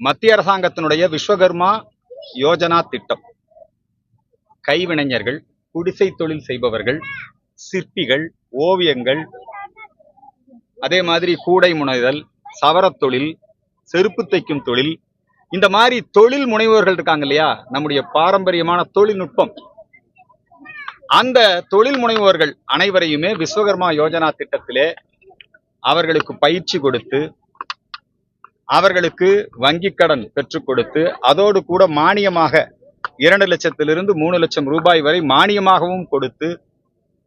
மத்திய அரசாங்கத்தினுடைய விஸ்வகர்மா யோஜனா திட்டம். கைவினைஞர்கள் குடிசை தொழில் செய்பவர்கள் சிற்பிகள் ஓவியங்கள் அதே மாதிரி கூடை முனைதல் சவரத் தொழில் செருப்பு தைக்கும் தொழில் இந்த மாதிரி தொழில் முனைவோர்கள் இருக்காங்க இல்லையா? நம்முடைய பாரம்பரியமான தொழில்நுட்பம். அந்த தொழில் முனைவோர்கள் அனைவரையுமே விஸ்வகர்மா யோஜனா திட்டத்திலே அவர்களுக்கு பயிற்சி கொடுத்து அவர்களுக்கு வங்கி கடன் பெற்றுக் கொடுத்து அதோடு கூட மானியமாக இரண்டு லட்சத்திலிருந்து மூணு லட்சம் ரூபாய் வரை மானியமாகவும் கொடுத்து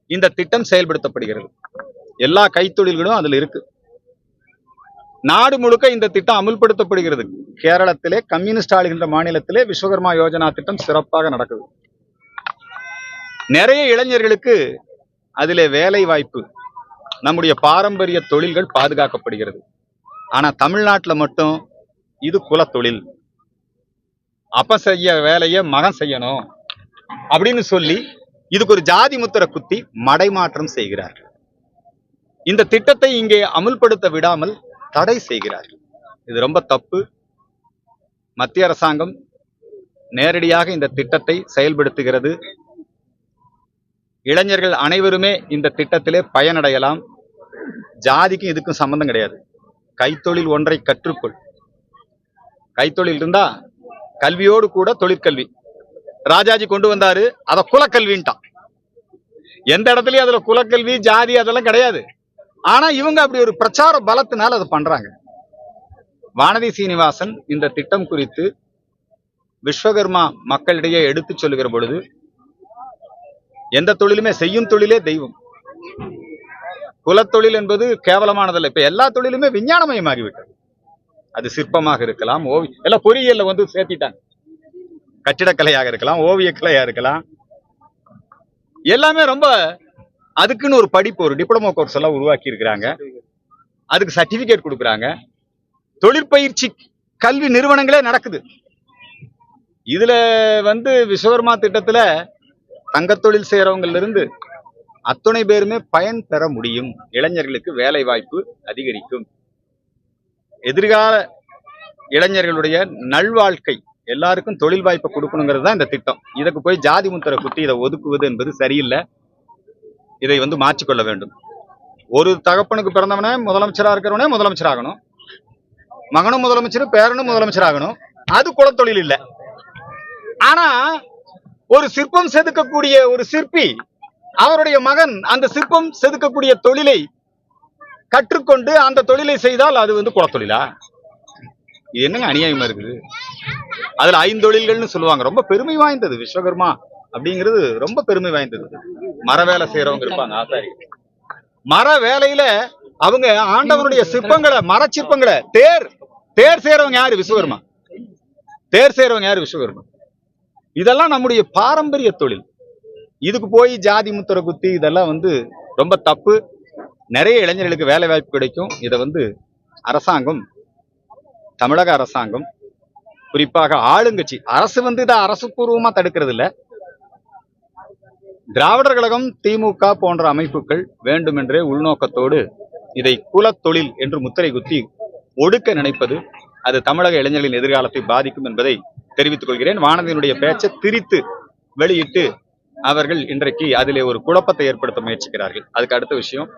இந்த திட்டம் செயல்படுத்தப்படுகிறது. எல்லா கைத்தொழில்களும் அதுல இருக்கு. நாடு முழுக்க இந்த திட்டம் அமுல்படுத்தப்படுகிறது. கேரளத்திலே கம்யூனிஸ்ட் ஆளுகின்ற மாநிலத்திலே விஸ்வகர்மா யோஜனா திட்டம் சிறப்பாக நடக்குது. நிறைய இளைஞர்களுக்கு அதிலே வேலை வாய்ப்பு நம்முடைய பாரம்பரிய தொழில்கள் பாதுகாக்கப்படுகிறது. ஆனா தமிழ்நாட்டுல மட்டும் இது குலத்தொழில். அப்ப செய்ய வேலையை மகன் செய்யணும் அப்படின்னு சொல்லி இதுக்கு ஒரு ஜாதி முத்திரை குத்தி மடைமாற்றம் செய்கிறார். இந்த திட்டத்தை இங்கே அமுல்படுத்த விடாமல் தடை செய்கிறார். இது ரொம்ப தப்பு. மத்திய அரசாங்கம் நேரடியாக இந்த திட்டத்தை செயல்படுத்துகிறது. இளைஞர்கள் அனைவருமே இந்த திட்டத்திலே பயனடையலாம். ஜாதிக்கும் இதுக்கும் சம்பந்தம் கிடையாது. கைத்தொழில் ஒன்றை கற்றுக்கொள். கைத்தொழில் இருந்தா கல்வியோடு கூட தொழிற்கல்வி. ராஜாஜி கொண்டு வந்தாரு அத குலக்கல்வின்ட்டான். எந்த இடத்துலயும் அதுல குலக்கல்வி ஜாதி அதெல்லாம் கிடையாது. ஆனா இவங்க அப்படி ஒரு பிரச்சார பலத்தினால அதை பண்றாங்க. வானதி சீனிவாசன் இந்த திட்டம் குறித்து விஸ்வகர்மா மக்களிடையே எடுத்து சொல்லுகிற பொழுது எந்த தொழிலுமே செய்யும் தொழிலே தெய்வம். குலத்தொழில் என்பது கேவலமானதல்ல. இப்ப எல்லா தொழிலுமே விஞ்ஞானமயமாகிவிட்டது. அது சிற்பமாக இருக்கலாம் ஓவி எல்லாம் பொறியியல்ல வந்து சேர்த்திட்டாங்க. கட்டிடக்கலையாக இருக்கலாம் ஓவியக்கலையா இருக்கலாம். எல்லாமே ரொம்ப அதுக்குன்னு ஒரு படிப்பு ஒரு டிப்ளமோ கோர்ஸ் எல்லாம் உருவாக்கி இருக்கிறாங்க. அதுக்கு சர்டிபிகேட் கொடுக்குறாங்க. தொழிற்பயிற்சி கல்வி நிறுவனங்களே நடக்குது. இதுல வந்து விஸ்வகர்மா திட்டத்துல தங்கத்தொழில் செய்யறவங்கல இருந்து அத்துணை பேருமே பயன் பெற முடியும். இளைஞர்களுக்கு வேலை வாய்ப்பு அதிகரிக்கும். எதிர்கால இளைஞர்களுடைய நல்வாழ்க்கை எல்லாருக்கும் தொழில் வாய்ப்பை கொடுக்கணுங்கிறது தான் இந்த திட்டம். இதுக்கு போய் ஜாதி முத்திரை குத்தி இதை ஒதுக்குவது என்பது சரியில்லை. இதை வந்து மாற்றிக்கொள்ள வேண்டும். ஒரு தகப்பனுக்கு பிறந்தவனே முதலமைச்சரா இருக்கிறவனே முதலமைச்சர் ஆகணும் மகனும் முதலமைச்சர் பேரனும் முதலமைச்சர் ஆகணும் அது குலத்தொழில் இல்லை. ஆனா ஒரு சிற்பம் செதுக்கக்கூடிய ஒரு சிற்பி அவருடைய மகன் அந்த சிற்பம் செதுக்கக்கூடிய தொழிலை கற்றுக்கொண்டு அந்த தொழிலை செய்தால் அது வந்து குலத்தொழிலா? இது என்னங்க அநியாயமா இருக்குது? அதுல ஐந்தொழில்கள்னு சொல்லுவாங்க. ரொம்ப பெருமை வாய்ந்தது விஸ்வகர்மா அப்படிங்கிறது ரொம்ப பெருமை வாய்ந்தது. மர வேலை செய்யறவங்க இருப்பாங்க ஆசாரி மர வேலையில அவங்க ஆண்டவனுடைய சிற்பங்களை மர சிற்பங்களை தேர் தேர் செய்யறவங்க யாரு? விஸ்வகர்மா. தேர் செய்யறவங்க யாரு? விஸ்வகர்மா. இதெல்லாம் நம்முடைய பாரம்பரிய தொழில். இதுக்கு போய் ஜாதி முத்திரை குத்தி இதெல்லாம் வந்து ரொம்ப தப்பு. நிறைய இளைஞர்களுக்கு வேலை வாய்ப்பு கிடைக்கும். இதை வந்து அரசாங்கம் தமிழக அரசாங்கம் குறிப்பாக ஆளுங்கட்சி அரசு வந்து இதை அரசு பூர்வமா தடுக்கிறது இல்ல திராவிடர் கழகம் திமுக போன்ற அமைப்புகள் வேண்டுமென்றே உள்நோக்கத்தோடு இதை குலத்தொழில் என்று முத்திரை குத்தி ஒடுக்க நினைப்பது அது தமிழக இளைஞர்களின் எதிர்காலத்தை பாதிக்கும் என்பதை தெரிவித்துக் கொள்கிறேன். வானதியினுடைய பேச்சை திரித்து வெளியிட்டு அவர்கள் இன்றைக்கு அதிலே ஒரு குழப்பத்தை ஏற்படுத்த முயற்சிக்கிறார்கள். அதுக்கு அடுத்த விஷயம்